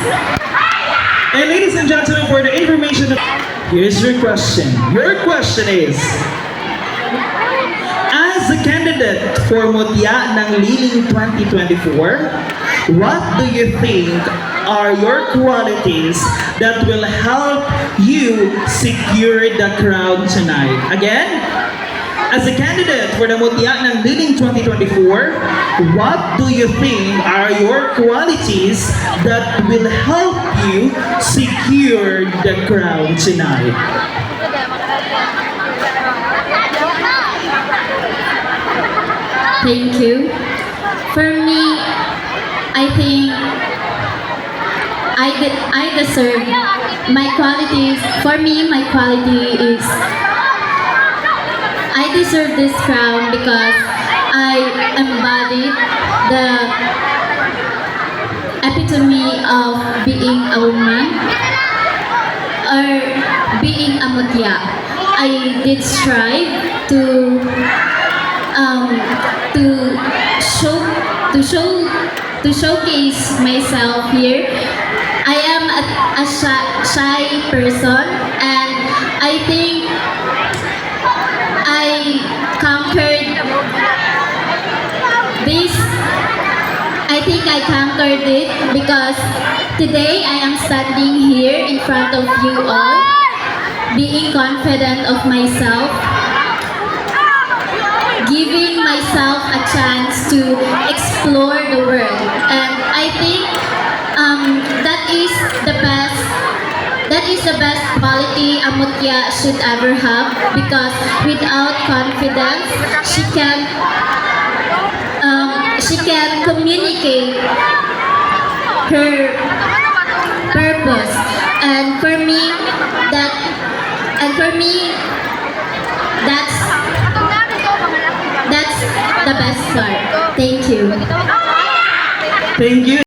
And ladies and gentlemen, for the information, here's your question. Your question is, as a candidate for Mutya ng Liling 2024, what do you think are your qualities that will help you secure the crown tonight? Again, as a candidate for the Mutya ng Liling 2024, what do you think are your qualities that will help you secure the crown tonight? Thank you. For me, I think I de- I deserve my qualities. For me, my quality is deserve this crown because I embodied the epitome of being a woman or being a mutya. I did strive to um, to show to show to showcase myself here. I am a, a shy, shy person and I think I conquered this I think I conquered it because today I am standing here in front of you all being confident of myself giving myself a chance to explore the world. Is the best quality a mutya should ever have because without confidence, she can um, she can communicate her purpose. And for me, that and for me, that's that's the best part. Thank you. Thank you.